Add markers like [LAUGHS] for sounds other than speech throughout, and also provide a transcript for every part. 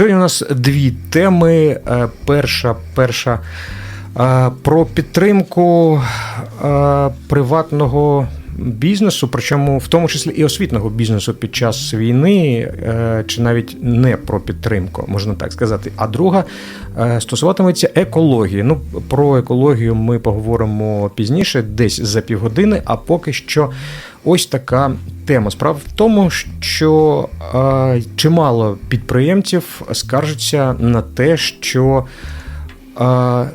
Сьогодні у нас дві теми. Е, Перша, перша е, про підтримку е, приватного бізнесу, причому в тому числі і освітнього бізнесу під час війни, чи навіть не про підтримку, можна так сказати. А друга стосуватиметься екології. Ну, про екологію ми поговоримо пізніше, десь за півгодини, а поки що. Ось така тема. Справа в тому, що е, чимало підприємців скаржаться на те, що е,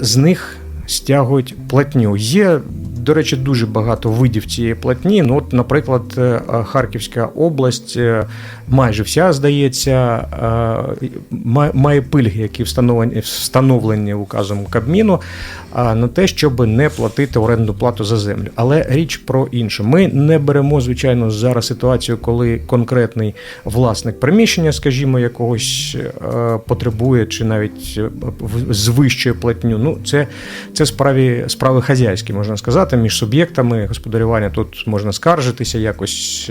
з них стягують платню. Є, до речі, дуже багато видів цієї платні. Ну, от, наприклад, е, Харківська область е, майже вся здається, е, має пильги, які встановлені, встановлені указом Кабміну, на те, щоб не платити орендну плату за землю. Але річ про інше. Ми не беремо, звичайно, зараз ситуацію, коли конкретний власник приміщення, скажімо, якогось е, потребує чи навіть е, звищує платню. Ну, це, це справі, справи хазяйські, можна сказати, між суб'єктами господарювання. Тут можна скаржитися, якось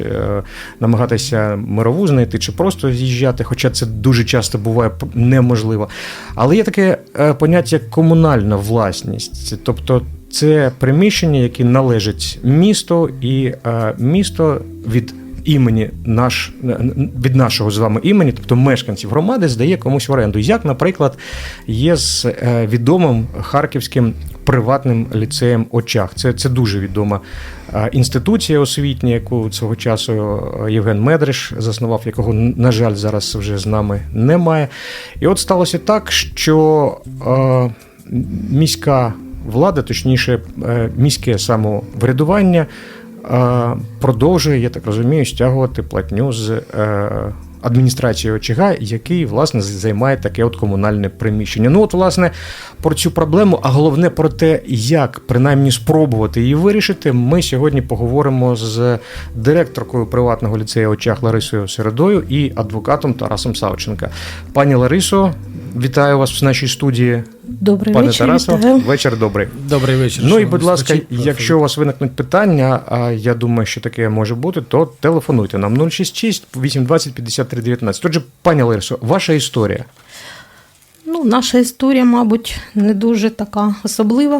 намагатися мирову знайти чи просто з'їжджати, хоча це дуже часто буває неможливо. Але є таке е, поняття як комунальна власність, тобто це приміщення, яке належить місту, і е, місто від імені наш від нашого з вами імені, тобто мешканців громади, здає комусь в оренду. Як, наприклад, є з е, відомим харківським приватним ліцеєм очах. Це, це дуже відома е, інституція освітня, яку цього часу е, Євген Медриш заснував, якого, на жаль, зараз вже з нами немає. І от сталося так, що міська влада, точніше, міське самоврядування продовжує, я так розумію, стягувати платню з е, адміністрації ОЧГ, який, власне, займає таке от комунальне приміщення. Ну, от, власне, про цю проблему, а головне про те, як принаймні спробувати її вирішити, ми сьогодні поговоримо з директоркою приватного ліцею очах Ларисою Середою і адвокатом Тарасом Савченка. Пані Ларисо, вітаю вас в нашій студії. Добрий Пане вечір. Тарасо, вітаю. вечір добрий. Добрий вечір. Ну і, будь ласка, слухачі. якщо у вас виникнуть питання, а я думаю, що таке може бути, то телефонуйте нам 066 820 53 19. Отже, пані Ларисо, ваша історія. Ну, наша історія, мабуть, не дуже така особлива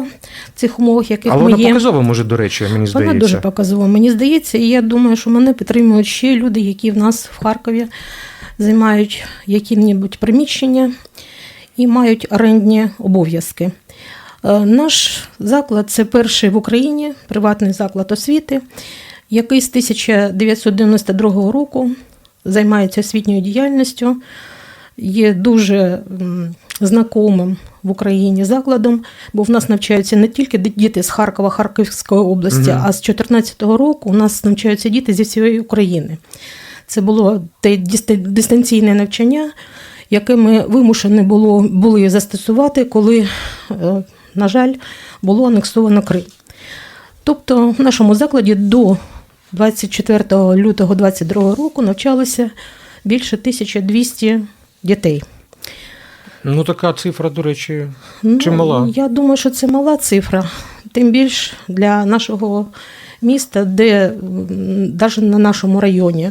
в цих умовах, яких Але ми вона показова, може, до речі, мені Вона здається. дуже показова. Мені здається, і я думаю, що мене підтримують ще люди, які в нас в Харкові займають які-небудь приміщення і мають орендні обов'язки. Е, Наш заклад це перший в Україні приватний заклад освіти, який з 1992 року займається освітньою діяльністю, є дуже знакомим в Україні закладом, бо в нас навчаються не тільки діти з Харкова, Харківської області, Мгм. а з 2014 року у нас навчаються діти зі всієї України. Це було те дистанційне навчання, яке ми вимушені було, були застосувати, коли, е, на жаль, було анексовано Крим. Тобто в нашому закладі до 24 лютого 2022 року навчалося більше 1200 дітей. Ну, така цифра, до речі, Ну, чимала. Я думаю, що це мала цифра. Тим більш для нашого міста, де навіть на нашому районі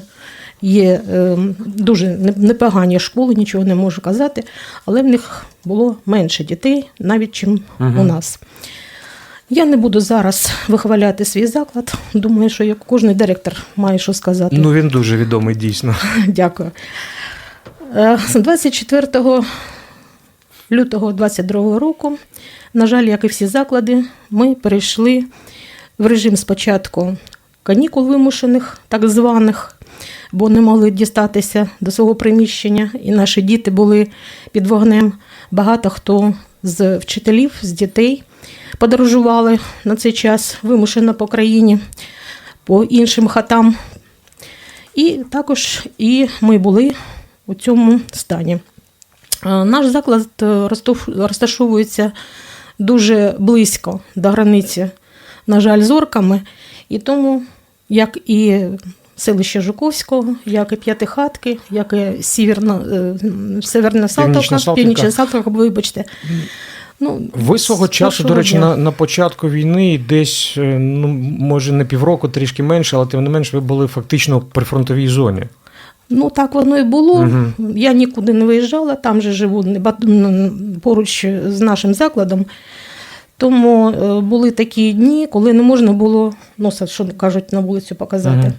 є е, дуже непогані школи, нічого не можу казати, але в них було менше дітей, навіть чим Мгм. у нас. Я не буду зараз вихваляти свій заклад. Думаю, що як кожен директор має що сказати. Ну, він дуже відомий, дійсно. [LAUGHS] Дякую. Е, З 24 лютого 2022 року, на жаль, як і всі заклади, ми перейшли в режим спочатку канікул вимушених, так званих, бо не могли дістатися до свого приміщення, і наші діти були під вогнем. Багато хто з вчителів, з дітей подорожували на цей час вимушено по країні, по іншим хатам. І також і ми були у цьому стані. Е, Наш заклад е, розташовується дуже близько до границі, на жаль, з орками, і тому, як і селище Жуковського, як і П'ятихатки, як і Сіверна, е, Северна Салтовка. Північна Салтовка, вибачте. Ну, Ви свого часу, до речі, на, на початку війни, десь, е, ну, може, не півроку, трішки менше, але тим не менш, ви були фактично в прифронтовій зоні. Ну, так воно і було. Мгм. Я нікуди не виїжджала, там же живу поруч з нашим закладом. Тому е, були такі дні, коли не можна було носа, що кажуть, на вулицю показати. Мгм.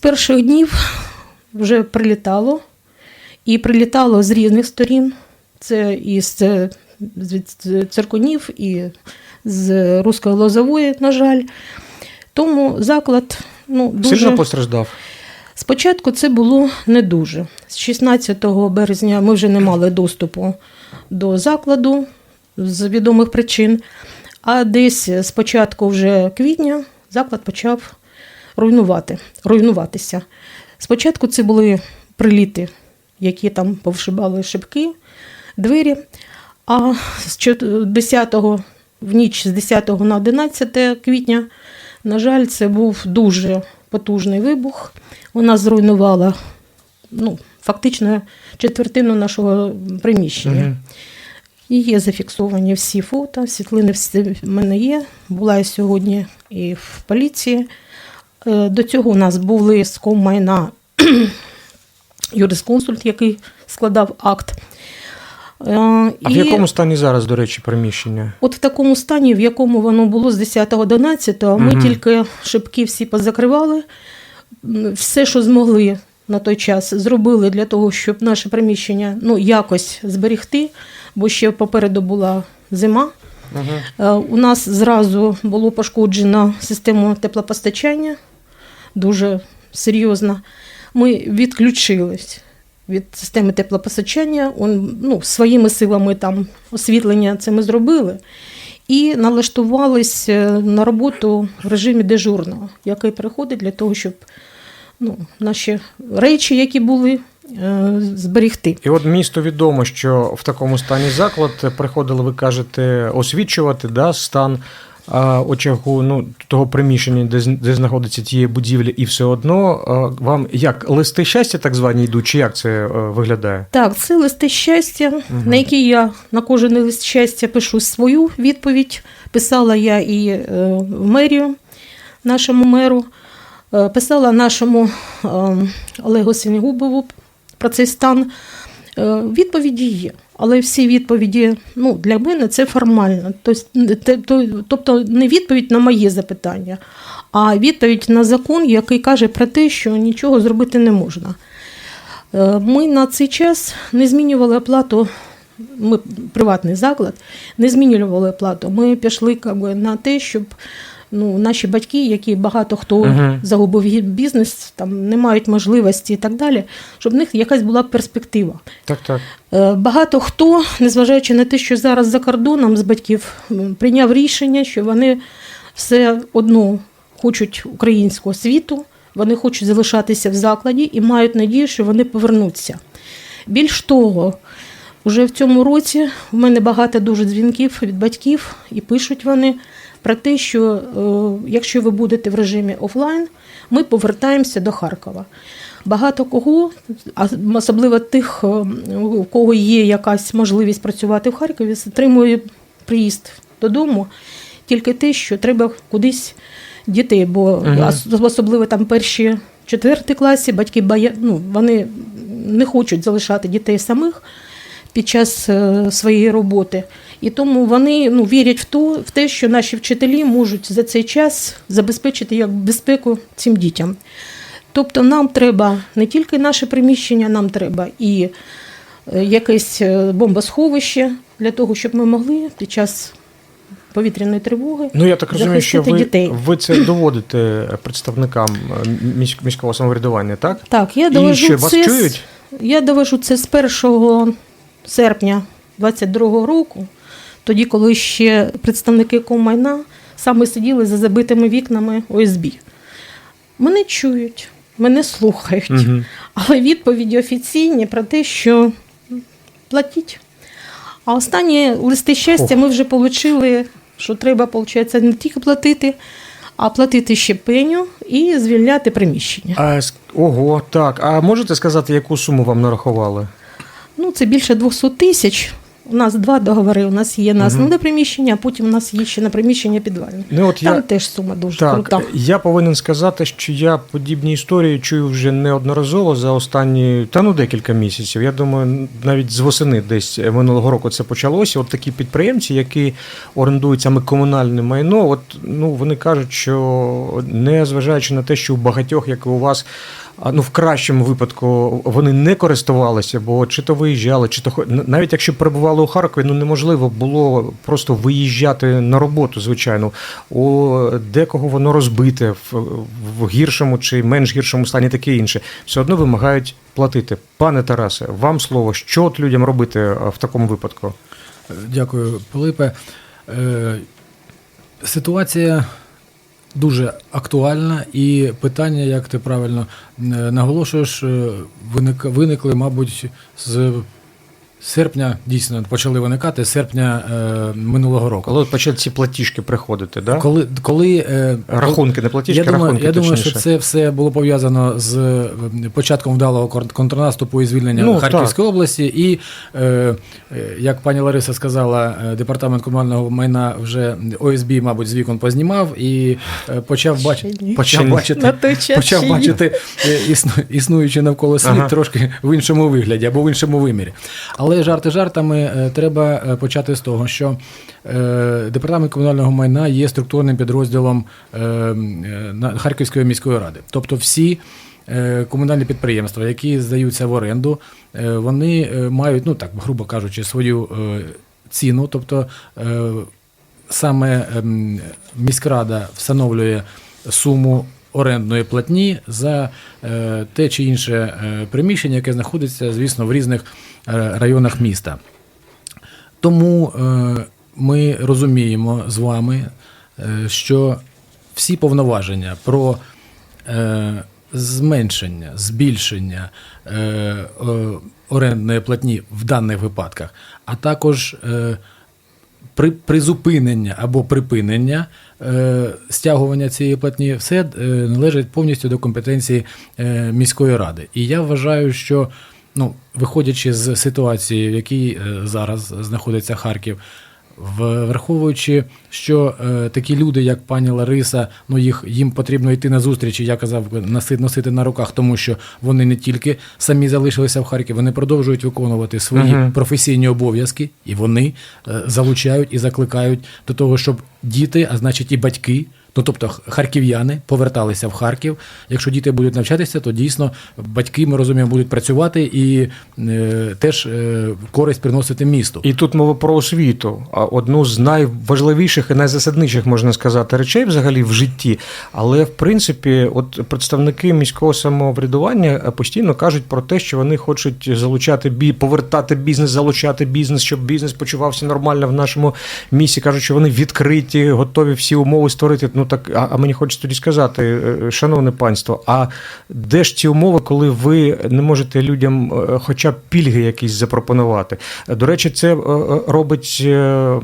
Перших днів вже прилітало, і прилітало з різних сторін. Це і з, циркунів, і з Руської Лозової, на жаль. Тому заклад ну, дуже... Сильно постраждав. Спочатку це було не дуже. З 16 березня ми вже не мали доступу до закладу з відомих причин. А десь з початку вже квітня заклад почав руйнувати, руйнуватися. Спочатку це були приліти, які там повшибали шибки, двері. А з чот- 10 в ніч з 10 на 11 квітня, на жаль, це був дуже потужний вибух. Вона зруйнувала ну, фактично четвертину нашого приміщення. Мгм. І є зафіксовані всі фото, світлини всі в мене є. Була я сьогодні і в поліції. Е, До цього у нас був лист коммайна [CLEARS THROAT] юрисконсульт, який складав акт. Е, А в якому стані зараз, до речі, приміщення? От в такому стані, в якому воно було з 10 до 11, ми Мгм. тільки шибки всі позакривали, все, що змогли на той час, зробили для того, щоб наше приміщення ну, якось зберегти, бо ще попереду була зима. Угу. У нас зразу було пошкоджено систему теплопостачання, дуже серйозно. Ми відключились від системи теплопостачання. Он, ну, своїми силами там освітлення це ми зробили. І налаштувались е, на роботу в режимі дежурного, який приходить для того, щоб ну, наші речі, які були, е, зберегти. І от місту відомо, що в такому стані заклад приходили, ви кажете, освічувати да, стан очагу ну, того приміщення, де, де знаходиться тієї будівлі, і все одно а, вам як листи щастя так звані йдуть, чи як це е, виглядає? Так, це листи щастя, на які я на кожен лист щастя пишу свою відповідь. Писала я і е, в мерію, нашому меру, е, писала нашому е, Олегу Сінігубову про цей стан. Відповіді є. Але всі відповіді ну, для мене це формально. Тобто, не відповідь на моє запитання, а відповідь на закон, який каже про те, що нічого зробити не можна. Е, Ми на цей час не змінювали оплату. Ми приватний заклад, не змінювали оплату. Ми пішли би, на те, щоб ну, наші батьки, які багато хто Мгм. загубив бізнес, там не мають можливості і так далі, щоб в них якась була перспектива. Так, так. Е, Багато хто, незважаючи на те, що зараз за кордоном з батьків прийняв рішення, що вони все одно хочуть українського світу, вони хочуть залишатися в закладі і мають надію, що вони повернуться. Більш того, вже в цьому році в мене багато дуже дзвінків від батьків, і пишуть вони про те, що е, якщо ви будете в режимі офлайн, ми повертаємося до Харкова. Багато кого, особливо тих, е, у кого є якась можливість працювати в Харкові, стримує приїзд додому тільки те, що треба кудись дітей, бо ос- особливо там перші четверті класі батьки боя... ну, вони не хочуть залишати дітей самих під час е, своєї роботи. І тому вони ну, вірять в, то, в те, що наші вчителі можуть за цей час забезпечити як безпеку цим дітям. Тобто нам треба не тільки наше приміщення, нам треба і е, якесь е, бомбосховище для того, щоб ми могли під час повітряної тривоги. Ну я так розумію, що ви, дітей. ви це доводите представникам міського самоврядування, так? Так, я І що вас це, чують? Я довожу це з 1 серпня 22 року, тоді, коли ще представники комайна саме сиділи за забитими вікнами ОСБ. Мене чують, мене слухають, Мгм. але відповіді офіційні про те, що платіть. А останні листи щастя ми вже отримали, що треба, виходить, не тільки платити, а платити ще пеню і звільняти приміщення. А, ого, так. А можете сказати, яку суму вам нарахували? Ну, це більше 200 тисяч. У нас два договори. У нас є на основне приміщення, а потім у нас є ще на приміщення підвальне. Ну, от Там я- теж сума дуже Так, крута. я повинен сказати, що я подібні історії чую вже неодноразово за останні та ну декілька місяців. Я думаю, навіть з восени десь минулого року це почалося. От такі підприємці, які орендують саме комунальне майно, от ну вони кажуть, що не зважаючи на те, що у багатьох, як і у вас. Ну в кращому випадку вони не користувалися, бо чи то виїжджали, чи то навіть якщо перебували у Харкові, ну неможливо було просто виїжджати на роботу, звичайно. У декого воно розбите в, в гіршому чи менш гіршому стані, таке інше. Все одно вимагають платити. Пане Тарасе, вам слово, що от людям робити в такому випадку? Дякую, Пилипе. Е, Ситуація дуже актуальна, і питання, як ти правильно е, наголошуєш, е, виник- виникли, мабуть, з серпня, дійсно почали виникати серпня е, минулого року. Коли почали ці платіжки приходити, да? Коли, коли е, рахунки, не платіжки, я думаю, рахунки я думаю, точніше. що це все було пов'язано з е, початком вдалого контрнаступу і звільнення Ну, Харківської області. І е, е, як пані Лариса сказала, е, департамент комунального майна вже ОСБ, мабуть, з вікон познімав і почав, бач... Почав бачити, почав бачити існу- навколо світ Ага. трошки в іншому вигляді або в іншому вимірі. Але жарти жартами е, треба е, почати з того, що е, департамент комунального майна є структурним підрозділом Харківської міської ради. Тобто всі комунальні підприємства, які здаються в оренду, вони мають, ну так, грубо кажучи, свою ціну. Тобто саме ем, міськрада встановлює суму орендної платні за те чи інше приміщення, яке знаходиться, звісно, в різних районах міста. Тому е, ми розуміємо з вами, е, що всі повноваження про е, зменшення, збільшення е, е, орендної платні в даних випадках, а також е, при, призупинення або припинення е, стягування цієї платні, все е, належить повністю до компетенції е, міської ради. І я вважаю, що ну, виходячи з ситуації, в якій е, зараз знаходиться Харків, враховуючи, що е, такі люди, як пані Лариса, ну їх їм потрібно йти на зустрічі, я казав, носити, на руках, тому що вони не тільки самі залишилися в Харкові, вони продовжують виконувати свої Мгм. професійні обов'язки, і вони е, залучають і закликають до того, щоб діти, а значить і батьки. Ну, тобто харків'яни поверталися в Харків. Якщо діти будуть навчатися, то дійсно батьки, ми розуміємо, будуть працювати і е, теж е, користь приносити місту. І тут мова про освіту, одну з найважливіших і найзасадніших, можна сказати, речей взагалі в житті. Але в принципі, от представники міського самоврядування е, постійно кажуть про те, що вони хочуть залучати бі, повертати бізнес, залучати бізнес, щоб бізнес почувався нормально в нашому місті. кажуть, що вони відкриті, готові всі умови створити. Ну так, а, а мені хочеться тоді сказати, е, шановне панство, а де ж ці умови, коли ви не можете людям е, хоча б пільги якісь запропонувати? До речі, це е, е, робить е,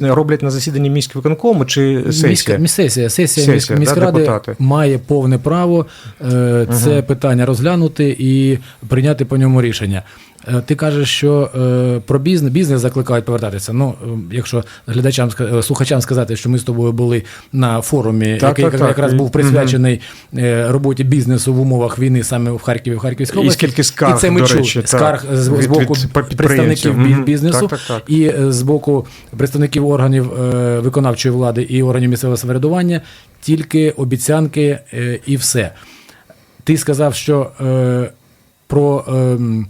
роблять на засіданні міськвиконкому чи сесія? Міська, міс- сесія, сесія, міськради депутати. має повне право е, це питання розглянути і прийняти по ньому рішення. Е, Ти кажеш, що е, про бізнес, бізнес закликають повертатися. Ну, е, якщо глядачам слухачам сказати, що ми з тобою були на форумі, Так, який так, так. якраз І- був присвячений е, роботі бізнесу в умовах війни саме в Харкові, в Харківській І області. скільки скарг, і це ми до речі, так, скарг з, з боку від представників Мгм. бізнесу Так, так, так. і з боку представників органів виконавчої влади і органів місцевого самоврядування тільки обіцянки і все. Ти сказав, що про, ем,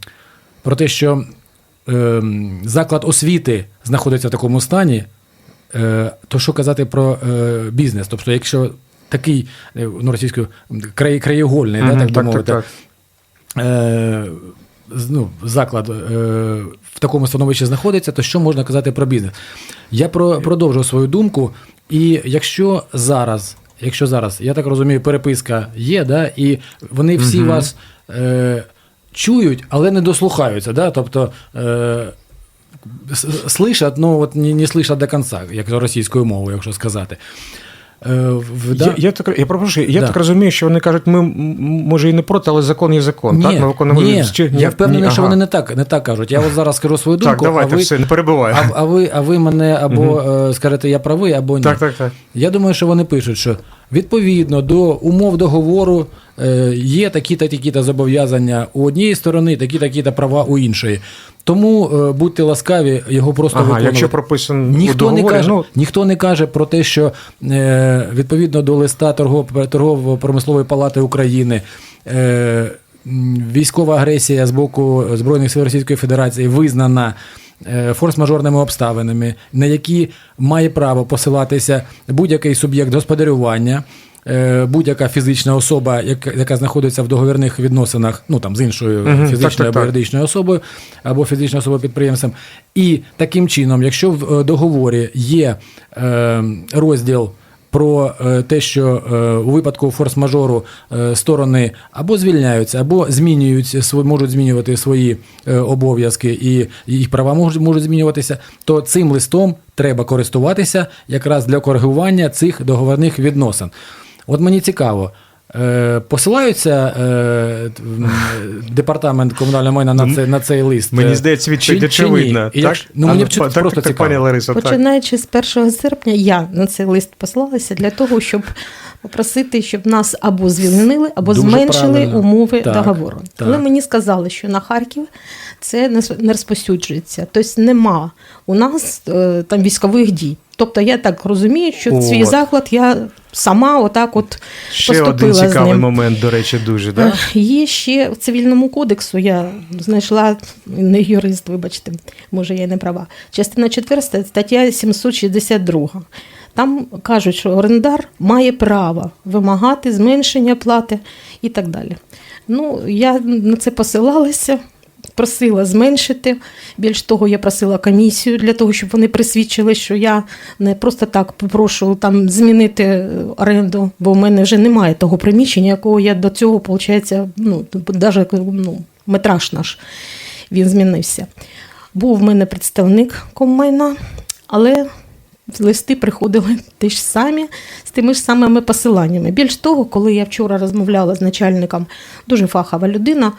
про те, що ем, заклад освіти знаходиться в такому стані, е, то що казати про е, бізнес? Тобто, якщо такий е, ну, російською край, краєгольний, да, Мгм, так би так, мовити, так, так. е, ну, заклад е, в такому становищі знаходиться, то що можна казати про бізнес? Я про, продовжу свою думку. І якщо зараз, якщо зараз, я так розумію, переписка є, да, і вони всі Мгм. вас е, чують, але не дослухаються. Да? Тобто е, слышать, ну от не, не слышать до кінця, як російською мовою, якщо сказати. е, в, да- Я, я, так, я пропрошую, я Да. так розумію, що вони кажуть, ми може і не проти, але закон є закон. ні, так? Ми виконуємо ні, чи- я впевнений, що ага. вони не так, не так кажуть. Я от зараз скажу свою думку, Так, давайте, а ви, все, не перебувай. а, а, ви, а ви мене або е, скажете, я правий, або ні. Так, так, так. Я думаю, що вони пишуть, що відповідно до умов договору е, є такі-та такі-та зобов'язання у однієї сторони, такі-такі-та права у іншої. Тому е, будьте ласкаві, його просто Ага, виконувати. якщо прописано Ніхто договорі, не каже, ну, ніхто не каже про те, що е, відповідно до листа торгов- торгово-промислової палати України. Військова агресія з боку Збройних сил Російської Федерації визнана форс-мажорними обставинами, на які має право посилатися будь-який суб'єкт господарювання, е, будь-яка фізична особа, яка, знаходиться в договірних відносинах, ну там з іншою фізичною так, так, або так. юридичною особою або фізичною особою підприємцем. І таким чином, якщо в е, договорі є е, розділ. Про е, те, що е, у випадку форс-мажору е, сторони або звільняються, або змінюють можуть змінювати свої обов'язки і їх права можуть, можуть змінюватися, то цим листом треба користуватися якраз для коригування цих договорних відносин. От мені цікаво, посилаються е, т- м, департамент комунального майна на, це, на цей лист? Мені Е, здається, відповідь чи очевидна. Так? ну, мені А, так, просто так, пані Лариса, так. Починаючи з 1 серпня, я на цей лист послалася для того, щоб попросити, щоб нас або звільнили, або Дуже зменшили правильно. умови Так, договору. так. Але мені сказали, що на Харків це не с- не розпосюджується. Тобто нема у нас е, там військових дій. Тобто я так розумію, що свій заклад я сама отак от Ще поступила один з цікавий ним. момент, до речі, дуже. Да? Е, Є ще в цивільному кодексу, я знайшла не юрист, вибачте, може я не права. Частина 4, стаття 762. Там кажуть, що орендар має право вимагати зменшення плати і так далі. Ну, я на це посилалася. Просила зменшити. Більш того, я просила комісію для того, щоб вони присвідчили, що я не просто так попрошу там змінити е, оренду, бо в мене вже немає того приміщення, якого я до цього, виходить, ну, навіть ну, метраж наш він змінився. Був в мене представник коммайна, але листи приходили [LAUGHS] ті ж самі з тими ж самими посиланнями. Більш того, коли я вчора розмовляла з начальником, дуже фахова людина.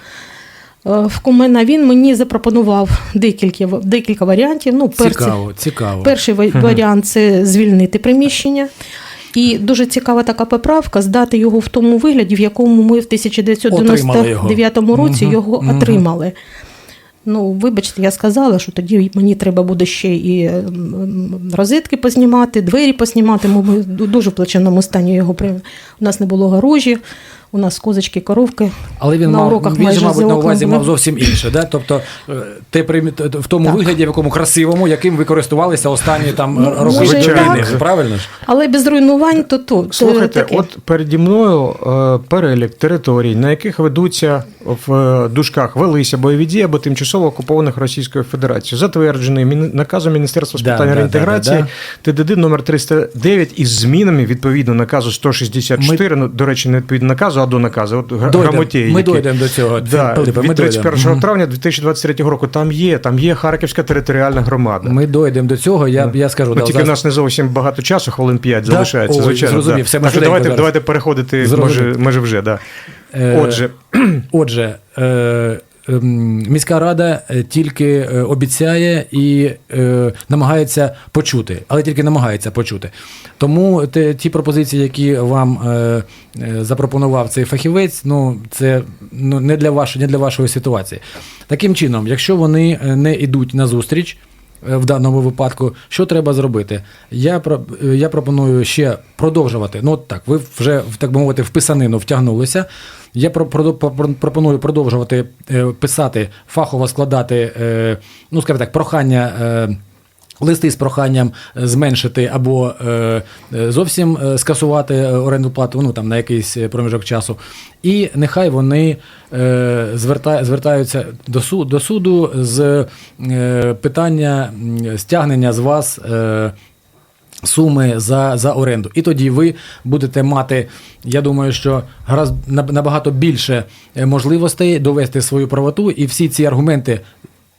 Е, В комена він мені запропонував декілька, декілька варіантів. Ну, перше, Цікаво, цікаво. Перший варіант це звільнити приміщення. І дуже цікава така поправка здати його в тому вигляді, в якому ми в Отримали його. 1999 році Мгм, його мгм. отримали. Ну, вибачте, я сказала, що тоді мені треба буде ще і розетки познімати, двері поснімати. Ми в дуже плачевному стані його. У нас не було гаражі, у нас козочки, коровки. Але він на мав уроках він же, мабуть, на увазі були. мав зовсім інше, да? Тобто те в тому Так. вигляді, в якому красивому, яким ви користувалися останні там Ну, роки може, до так. війни, правильно ж? Але без руйнувань, то то. то Слухайте, таке. от переді мною е, перелік територій, на яких ведуться в е, дужках велися бойові дії або тимчасово окупованих Російською Федерацією, затверджений міні- наказом Міністерства з питань да, реінтеграції да, ТДД номер 309 із змінами відповідно наказу 164, ну, до речі, не відповідно наказу, до наказу. От гра- грамотєї, Ми які- дойдемо до цього. Да, Пилипе, ми від 31 дойдем. травня 2023 року там є, там є Харківська територіальна громада. Ми дойдемо до цього, я, я скажу. Ну, да, тільки зараз- у нас не зовсім багато часу, хвилин 5 Да? залишається, Ой, звичайно. зрозумів, да. все, Так давайте, зараз. давайте переходити, Зрозумів. може, може вже, да. Е, Отже, [CLEARS THROAT] Отже, е, міська рада е, тільки е, обіцяє і е, намагається почути, але тільки намагається почути. Тому ті пропозиції, які вам запропонував цей фахівець, ну це ну, не, для вашої, не для вашої ситуації. Таким чином, якщо вони не йдуть на зустріч, в даному випадку, що треба зробити? Я е, я пропоную ще продовжувати. Ну так, ви вже так би мовити, в писанину втягнулися. Я про- про- про- пропоную продовжувати е, писати, фахово складати, е, ну скажімо так, прохання. Листи з проханням е, зменшити або е, е, зовсім скасувати оренду плату ну, там, на якийсь проміжок часу. І нехай вони зверта, звертаються до, суд, до суду з питання стягнення з вас. Суми за, за оренду. І тоді ви будете мати, я думаю, що гаразд наб- набагато більше можливостей довести свою правоту, і всі ці аргументи.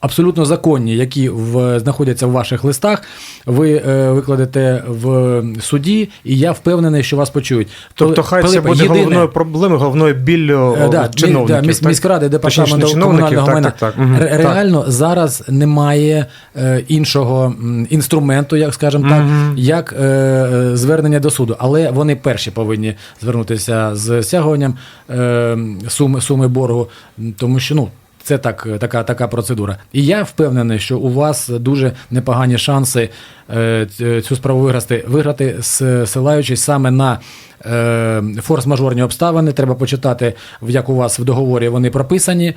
Абсолютно законні, які в, знаходяться в ваших листах, ви е, викладете в суді, і я впевнений, що вас почують. Тобто, хай це Пилипе, буде єдине- головною проблемою, головною біллю Е, да, чиновників. да, міс- так? міськради, департаменту комунального так, майна. так, так. Ре- так. Реально зараз немає е, іншого інструменту, як скажемо так, як е, е, звернення до суду. Але вони перші повинні звернутися з стягуванням е, суми, суми боргу, тому що ну. Це так, така, така процедура. І я впевнений, що у вас дуже непогані шанси е, цю справу виграти, виграти, с- силаючись саме на е, форс-мажорні обставини. Треба почитати, як у вас в договорі вони прописані.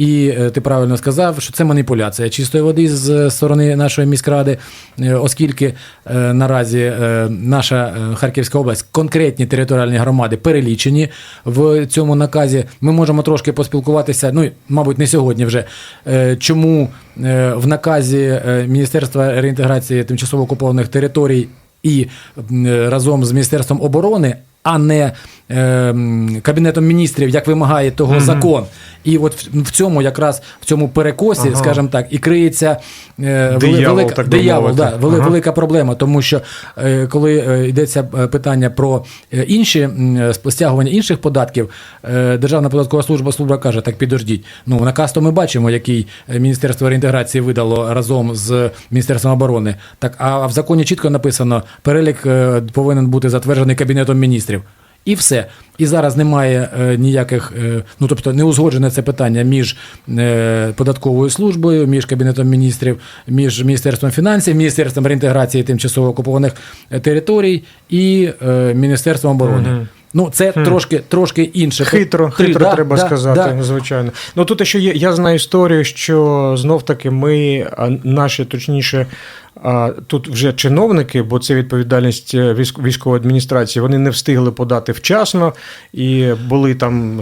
І е, ти правильно сказав, що це маніпуляція чистої води з сторони нашої міськради, е, оскільки е, наразі е, наша е, Харківська область, конкретні територіальні громади перелічені в цьому наказі. Ми можемо трошки поспілкуватися, ну, мабуть, не сьогодні вже. е, Чому е, в наказі е, Міністерства реінтеграції тимчасово окупованих територій і е, разом з Міністерством оборони, а не е, Кабінетом міністрів, як вимагає того закон. І от в, цьому якраз в цьому перекосі, Ага. скажімо так, і криється е, Диявол, велика, так диявол, да, вели- Ага. велика проблема, тому що е, коли е, йдеться питання про інші стягування інших податків, е, Державна податкова служба служба каже: так підождіть. Ну наказ то ми бачимо, який Міністерство реінтеграції видало разом з Міністерством оборони. Так, а в законі чітко написано, перелік повинен бути затверджений Кабінетом міністрів. І все. І зараз немає е, ніяких, е, ну тобто не узгоджене це питання між е, податковою службою, між кабінетом міністрів, між міністерством фінансів, міністерством реінтеграції тимчасово окупованих е, територій і е, міністерством оборони. Ну, це трошки, трошки інше. Хитро, Три, хитро да, треба да, сказати, да. звичайно. Ну тут ще є, я знаю історію, що знов таки ми, наші, точніше, тут вже чиновники, бо це відповідальність е, військової адміністрації, вони не встигли подати вчасно, і були там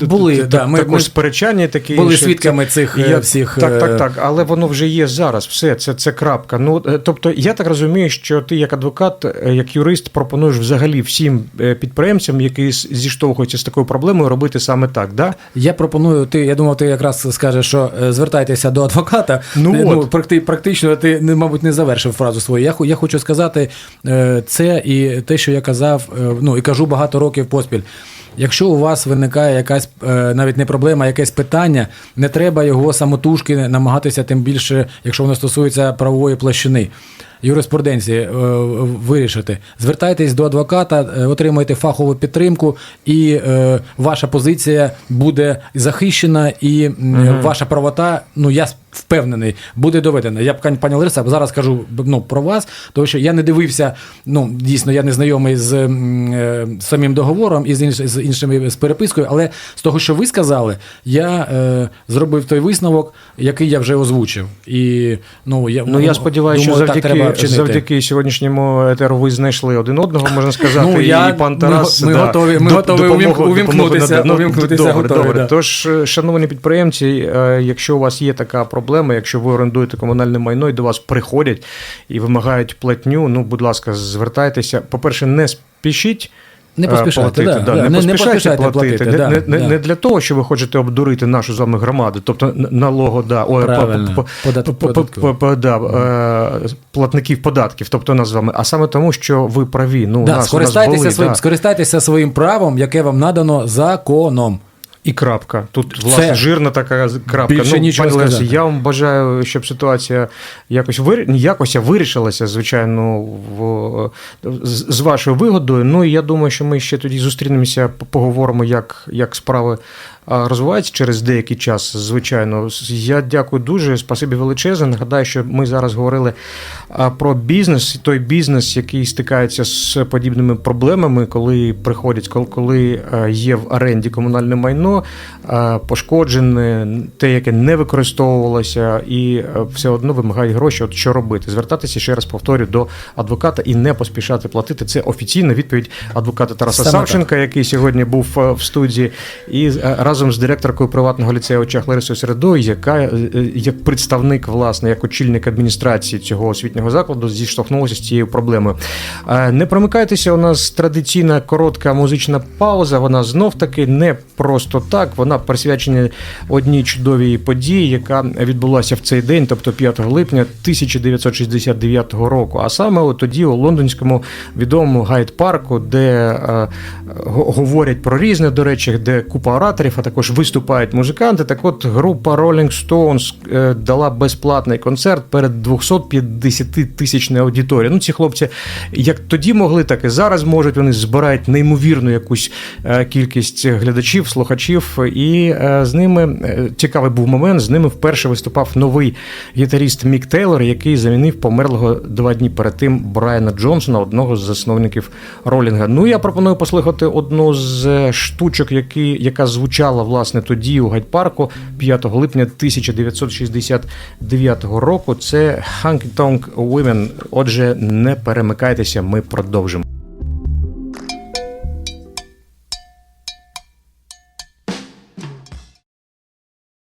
Були, т- да, ми- також ми сперечання, такі були інші. свідками цих, е, всіх, Так, е, так, так. Але воно вже є зараз. Все, це, це крапка. Ну тобто, я так розумію, що ти як адвокат, як юрист, пропонуєш взагалі всім підприємцям, які зіштовхуються з такою проблемою, робити саме так. Да? Я пропоную, ти, я думав, ти якраз скажеш, що звертайтеся до адвоката. Ну Е, от. практи- практично ти, не, мабуть, не завершив фразу свою. Я, я хочу сказати е, це і те, що я казав, е, ну і кажу багато років поспіль. Якщо у вас виникає якась е, навіть не проблема, а якесь питання, не треба його самотужки намагатися, тим більше, якщо воно стосується правової площини. Юриспруденції е, вирішити. Звертайтесь до адвоката, е, отримайте фахову підтримку, і е, ваша позиція буде захищена, і м, ваша правота, ну я впевнений, буде доведена. Я б пані Лариса зараз кажу ну, про вас, тому що я не дивився. Ну дійсно, я не знайомий з е, самим договором і з, інш, з іншими з перепискою, але з того, що ви сказали, я е, зробив той висновок, який я вже озвучив. І ну я Ну я сподіваюся, що завдяки, вчинити. завдяки сьогоднішньому етеру ви знайшли один одного, можна сказати. Ну, я- і пан Тарас Ми, ми готові- ми готові допомогу- увімкнутися, допомогу увімкнутися добре, готові, добре. да. Тож, е, шановні підприємці, е, якщо у вас є така проблема, якщо ви орендуєте комунальне майно і до вас приходять і вимагають платню, ну, будь ласка, звертайтеся. По-перше, не спішіть. Не е, поспішайте, платити, да, да, не, не- поспішайте поспішайте платити. платити, Не, да, не, да. не для того, що ви хочете обдурити нашу з вами громаду, тобто налого, да, о, по- по- по- по- да, е, платників податків, тобто нас з вами, а саме тому, що ви праві. Ну, Да, нас, скористайтеся, нас були, своїм, да. скористайтеся своїм правом, яке вам надано законом. І крапка. Тут власне власне жирна така крапка. Більше ну, нічого пане Лесі, сказати. я вам бажаю, щоб ситуація якось вир... якось, вирішилася, звичайно, в... з вашою вигодою. Ну і я думаю, що ми ще тоді зустрінемося, поговоримо, як, як справи а, розвиваються через деякий час. Звичайно, я дякую дуже. Спасибі величезне. Нагадаю, що ми зараз говорили про бізнес, той бізнес, який стикається з подібними проблемами, коли приходять, коли- є в оренді комунальне майно, пошкоджене, те, яке не використовувалося, і все одно вимагають гроші. От що робити? Звертатися ще раз повторю до адвоката і не поспішати платити. Це офіційна відповідь адвоката Тараса Саме так. Савченка, який сьогодні був в студії. І разом разом з директоркою приватного ліцею очах Ларисою Середою, яка е, е, як представник, власне, як очільник адміністрації цього освітнього закладу, зіштовхнулася з цією проблемою. Е, Не промикайтеся, у нас традиційна коротка музична пауза. Вона знов таки не просто так. Вона присвячена одній чудовій події, яка відбулася в цей день, тобто 5 липня 1969 року. А саме тоді у лондонському відомому гайд-парку, де е, говорять про різне, до речі, де купа ораторів, а також виступають музиканти. Так от група Rolling Stones е, дала безплатний концерт перед 250 тисячною аудиторією. Ну, ці хлопці як тоді могли, так і зараз можуть. Вони збирають неймовірну якусь е, кількість глядачів, слухачів. І е, з ними цікавий був момент. З ними вперше виступав новий гітаріст Мік Тейлор, який замінив померлого два дні перед тим Брайана Джонсона, одного з засновників Ролінга. Ну я пропоную послухати одну з штучок, які, яка звучала власне тоді у гайдпарку 5 липня 1969 року. Це Honky Tonk Women. Отже, не перемикайтеся, ми продовжимо.